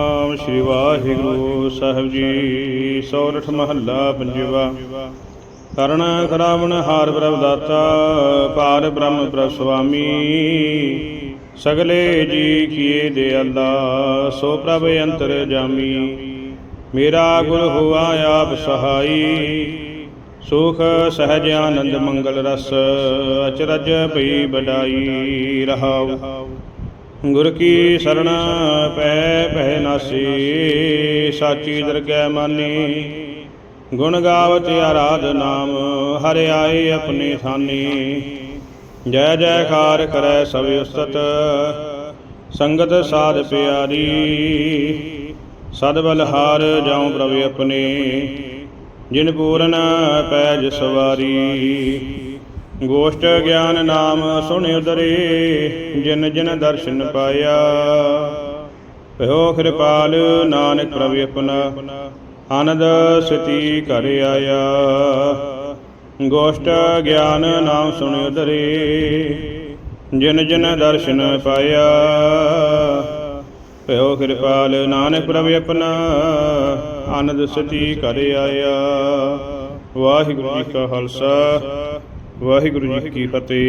ਨਾਮ ਸ੍ਰੀ ਵਾਹਿਗੁਰੂ ਸਾਹਿਬ ਜੀ ਸੋਰਠ ਮਹੱਲਾ ਪੰਜਵਾ। ਕਰਣ ਕਰਾਵਣ ਹਾਰ ਪ੍ਰਭ ਦਾਤਾ ਪਾਰ ਬ੍ਰਹਮ ਪ੍ਰਭ ਸੁਆਮੀ ਸਗਲੇ ਜੀ ਕੀਏ ਦੇ ਅੱਲਾ, ਸੋ ਪ੍ਰਭ ਅੰਤਰ ਜਾਮੀ। ਮੇਰਾ ਗੁਰ ਹੁਆ ਆਪ ਸਹਾਈ। ਸੁਖ, ਸਹਜ, ਆਨੰਦ, ਮੰਗਲ ਰਸ, ਅਚਰਜ ਭਈ ਬਡਾਈ ਰਹਾਉ। ਗੁਰ ਕੀ ਸਰਣ, ਪੈ ਪਹਿ ਨਾਸੀ, ਸਾਚੀ ਦਰਗਹਿ ਮਾਨੀ। ਗੁਣ ਗਾਵਤ ਆਰਾਧ ਨਾਮ, ਹਰਿ ਆਏ ਆਪਣੇ ਥਾਨੀ ਜੈ ਜੈਕਾਰ ਕਰੈ ਸਭ ਉਸਤਤ, ਸੰਗਤ ਸਾਧ ਪਿਆਰੀ। ਸਦ ਬਲਹਾਰ ਜਾਉ ਪ੍ਰਭ ਆਪਣੇ, ਜਿਨ ਪੂਰਨ ਪੈ ਜਸਵਾਰੀ ਗੋਸ਼ਟ ਗਿਆਨ ਨਾਮ ਸੁਣ ਉਦਰੇ, ਜਿਨ ਜਿਨ ਦਰਸ਼ਨ ਪਾਇਆ। ਭਇਓ ਕਿਰਪਾਲ ਨਾਨਕ ਪ੍ਰਭ ਆਪਣਾ, ਆਨੰਦ ਸਤੀ ਘਰ ਆਇਆ। ਗੋਸ਼ਟ ਗਿਆਨ ਨਾਮ ਸੁਣ ਉਦਰੇ, ਜਿਨ ਜਿਨ ਦਰਸ਼ਨ ਪਾਇਆ। ਭਇਓ ਕਿਰਪਾਲ ਨਾਨਕ ਪ੍ਰਭ ਆਪਣਾ, ਆਨੰਦ ਸਤੀ ਘਰ ਆਇਆ। ਵਾਹਿਗੁਰੂ ਜੀ ਕਾ ਖਾਲਸਾ। ਵਾਹਿਗੁਰੂ ਜੀ ਕੀ ਫਤਿਹ।